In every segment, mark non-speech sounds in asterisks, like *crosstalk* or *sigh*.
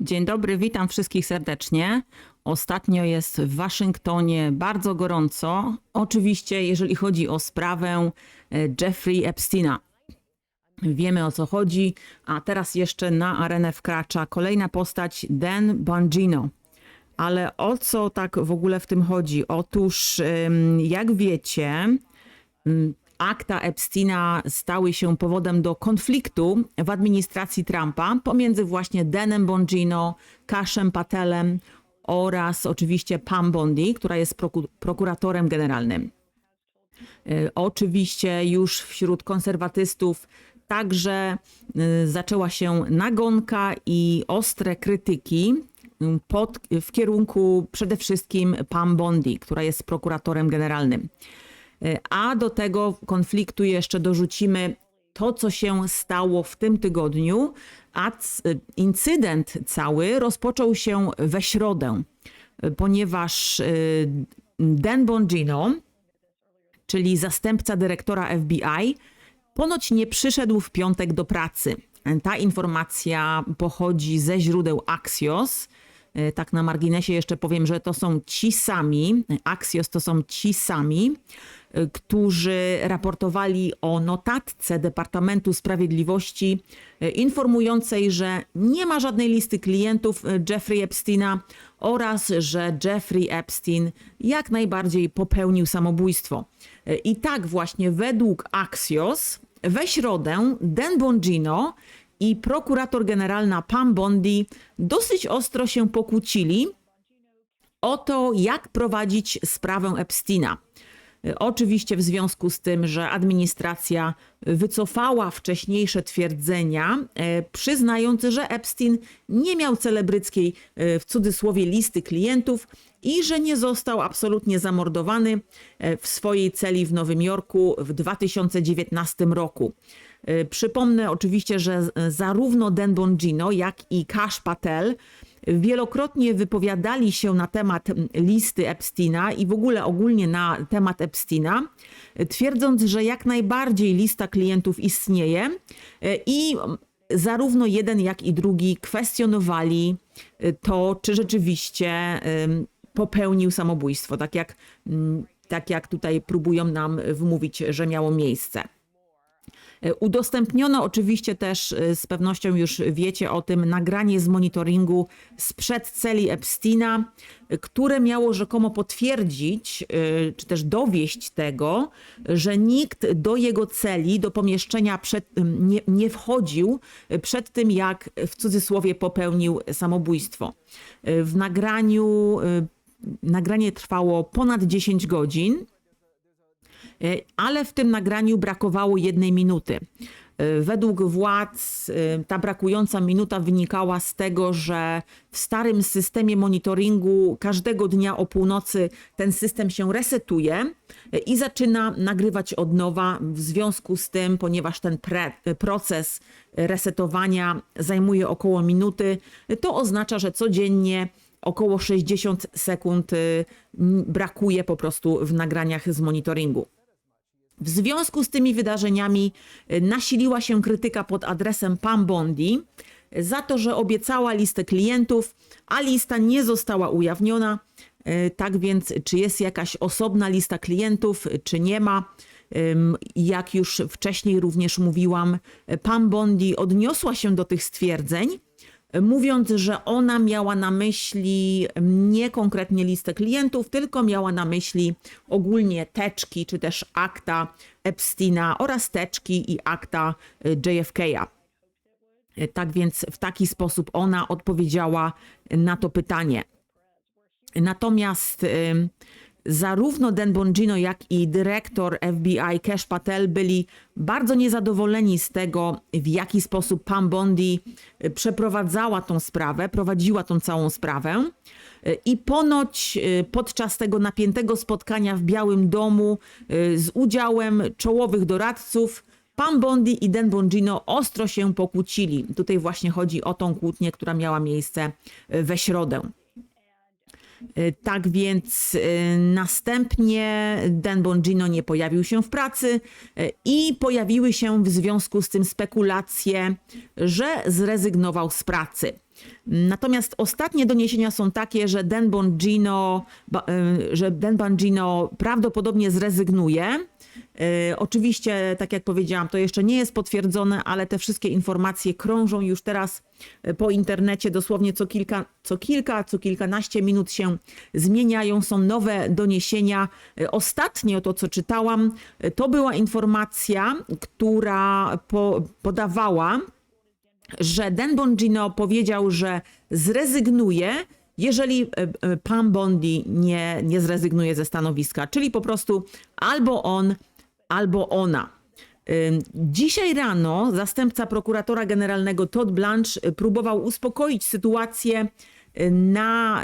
Dzień dobry, witam wszystkich serdecznie. Ostatnio jest w Waszyngtonie bardzo gorąco. Oczywiście, jeżeli chodzi o sprawę e, Jeffrey Epsteina. Wiemy o co chodzi, a teraz jeszcze na arenę wkracza kolejna postać Dan Bongino. Ale o co tak w ogóle w tym chodzi? Otóż, jak wiecie, akta Epsteina stały się powodem do konfliktu w administracji Trumpa pomiędzy właśnie Danem Bongino, Kashem Patelem oraz oczywiście Pam Bondi, która jest proku- prokuratorem generalnym. Y, Oczywiście już wśród konserwatystów także y, zaczęła się nagonka i ostre krytyki y, pod, w kierunku przede wszystkim Pam Bondi, która jest prokuratorem generalnym. Y, A do tego konfliktu jeszcze dorzucimy to, co się stało w tym tygodniu, a y, incydent cały rozpoczął się we środę, y, ponieważ Dan Bongino, czyli zastępca dyrektora FBI, ponoć nie przyszedł w piątek do pracy. Ta informacja pochodzi ze źródeł Axios. E, Tak na marginesie jeszcze powiem, że to są ci sami, Axios to są ci sami, e, którzy raportowali o notatce Departamentu Sprawiedliwości e, informującej, że nie ma żadnej listy klientów Jeffrey Epsteina oraz że Jeffrey Epstein jak najbardziej popełnił samobójstwo. I tak właśnie według Axios we środę Dan Bongino i prokurator generalna Pam Bondi dosyć ostro się pokłócili o to, jak prowadzić sprawę Epsteina. Oczywiście w związku z tym, że administracja wycofała wcześniejsze twierdzenia, e, przyznając, że Epstein nie miał celebryckiej, e, w cudzysłowie, listy klientów i że nie został absolutnie zamordowany e, w swojej celi w Nowym Jorku w 2019 roku. E, Przypomnę oczywiście, że z- zarówno Dan Bongino, jak i Kash Patel wielokrotnie wypowiadali się na temat listy Epsteina i w ogóle ogólnie na temat Epsteina, e, twierdząc, że jak najbardziej lista klientów istnieje e, i zarówno jeden, jak i drugi kwestionowali e, to, czy rzeczywiście popełnił samobójstwo, tak jak, tak jak tutaj próbują nam wmówić, że miało miejsce. E, Udostępniono oczywiście też, e, z pewnością już wiecie o tym, nagranie z monitoringu sprzed celi Epsteina, e, które miało rzekomo potwierdzić, czy też dowieść tego, że nikt do jego celi, do pomieszczenia przed, nie, nie wchodził przed tym, jak w cudzysłowie popełnił samobójstwo. W nagraniu, nagranie trwało ponad 10 godzin. E, ale w tym nagraniu brakowało jednej minuty. E, Według władz e, ta brakująca minuta wynikała z tego, że w starym systemie monitoringu każdego dnia o północy ten system się resetuje i zaczyna nagrywać od nowa. W związku z tym, ponieważ ten proces resetowania zajmuje około minuty, to oznacza, że codziennie około 60 sekund y, brakuje po prostu w nagraniach z monitoringu. W związku z tymi wydarzeniami y, nasiliła się krytyka pod adresem Pam Bondi y, za to, że obiecała listę klientów, a lista nie została ujawniona. Y, Tak więc, czy jest jakaś osobna lista klientów, czy nie ma? Jak już wcześniej również mówiłam, Pam Bondi odniosła się do tych stwierdzeń mówiąc, że ona miała na myśli nie konkretnie listę klientów, tylko miała na myśli ogólnie teczki czy też akta Epsteina oraz teczki i akta y, JFK'a. Tak więc w taki sposób ona odpowiedziała na to pytanie. Natomiast zarówno Dan Bongino, jak i dyrektor FBI Cash Patel byli bardzo niezadowoleni z tego, w jaki sposób Pam Bondi y, przeprowadzała tą sprawę, prowadziła tą całą sprawę. Y, I ponoć y, podczas tego napiętego spotkania w Białym Domu z udziałem czołowych doradców Pam Bondi i Dan Bongino ostro się pokłócili. Tutaj właśnie chodzi o tą kłótnię, która miała miejsce we środę. Y, Tak więc y, następnie Dan Bongino nie pojawił się w pracy y, i pojawiły się w związku z tym spekulacje, że zrezygnował z pracy. Natomiast ostatnie doniesienia są takie, że Dan Bongino, y, że Dan Bongino prawdopodobnie zrezygnuje. Y, Oczywiście, tak jak powiedziałam, to jeszcze nie jest potwierdzone, ale te wszystkie informacje krążą już teraz y, po internecie dosłownie co kilka, co kilka, co kilkanaście minut się zmieniają, są nowe doniesienia. Ostatnio to, co czytałam, to była informacja, która po, podawała, że Dan Bongino powiedział, że zrezygnuje, jeżeli e, e, pan Bondi nie, nie zrezygnuje ze stanowiska, czyli po prostu albo on, albo ona. Dzisiaj rano zastępca prokuratora generalnego Todd Blanche y, próbował uspokoić sytuację y, na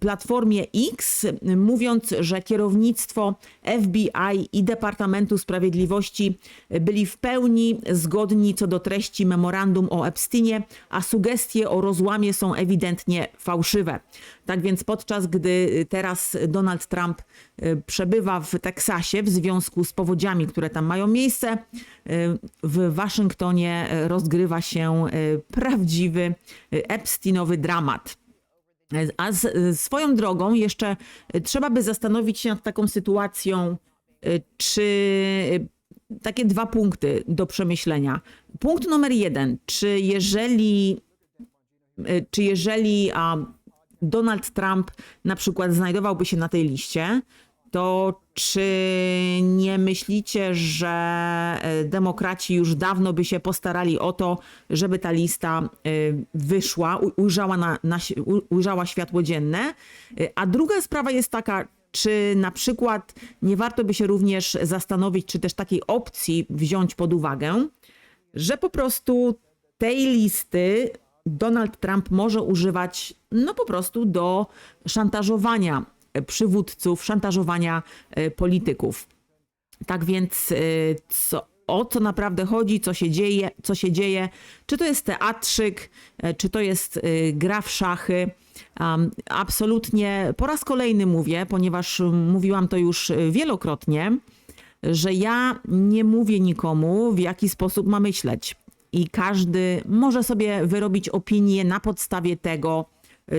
platformie X, mówiąc, że kierownictwo FBI i Departamentu Sprawiedliwości byli w pełni zgodni co do treści memorandum o Epsteinie, a sugestie o rozłamie są ewidentnie fałszywe. Tak więc podczas gdy y, teraz Donald Trump y, przebywa w Teksasie w związku z powodziami, które tam mają miejsce, y, w Waszyngtonie rozgrywa się prawdziwy Epsteinowy dramat. A z, y, swoją drogą jeszcze y, trzeba by zastanowić się nad taką sytuacją, y, czy takie dwa punkty do przemyślenia. Punkt numer jeden, czy jeżeli, czy jeżeli a, Donald Trump na przykład znajdowałby się na tej liście, to czy nie myślicie, że e, demokraci już dawno by się postarali o to, żeby ta lista e, wyszła, ujrzała, na, na, ujrzała światło dzienne? E, A druga sprawa jest taka, czy na przykład nie warto by się również zastanowić, czy też takiej opcji wziąć pod uwagę, że po prostu tej listy Donald Trump może używać no po prostu do szantażowania przywódców, szantażowania e, polityków. Tak więc e, co, o co naprawdę chodzi, co się dzieje, co się dzieje, czy to jest teatrzyk, e, czy to jest e, gra w szachy. Absolutnie po raz kolejny mówię, ponieważ mówiłam to już e, wielokrotnie, że ja nie mówię nikomu, w jaki sposób ma myśleć. I każdy może sobie wyrobić opinię na podstawie tego,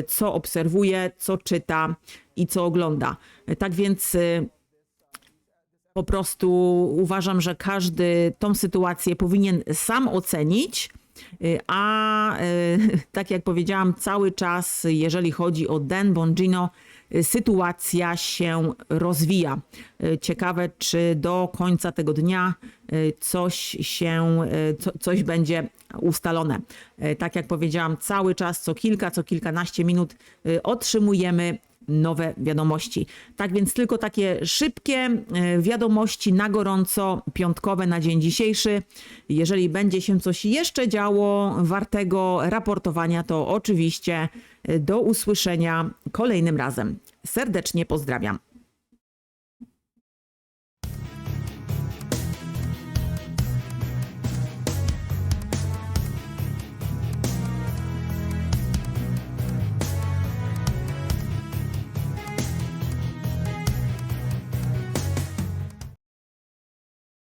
co obserwuje, co czyta i co ogląda. Tak więc y, po prostu uważam, że każdy tą sytuację powinien sam ocenić. Y, A y, *laughs* tak jak powiedziałam, cały czas, jeżeli chodzi o Dan Bongino, sytuacja się rozwija. Y, Ciekawe, czy do końca tego dnia y, coś się, y, co, coś będzie ustalone. Tak jak powiedziałam, cały czas, co kilka, co kilkanaście minut otrzymujemy nowe wiadomości. Tak więc tylko takie szybkie e, wiadomości na gorąco, piątkowe na dzień dzisiejszy. Jeżeli będzie się coś jeszcze działo wartego raportowania, to oczywiście e, do usłyszenia kolejnym razem. Serdecznie pozdrawiam.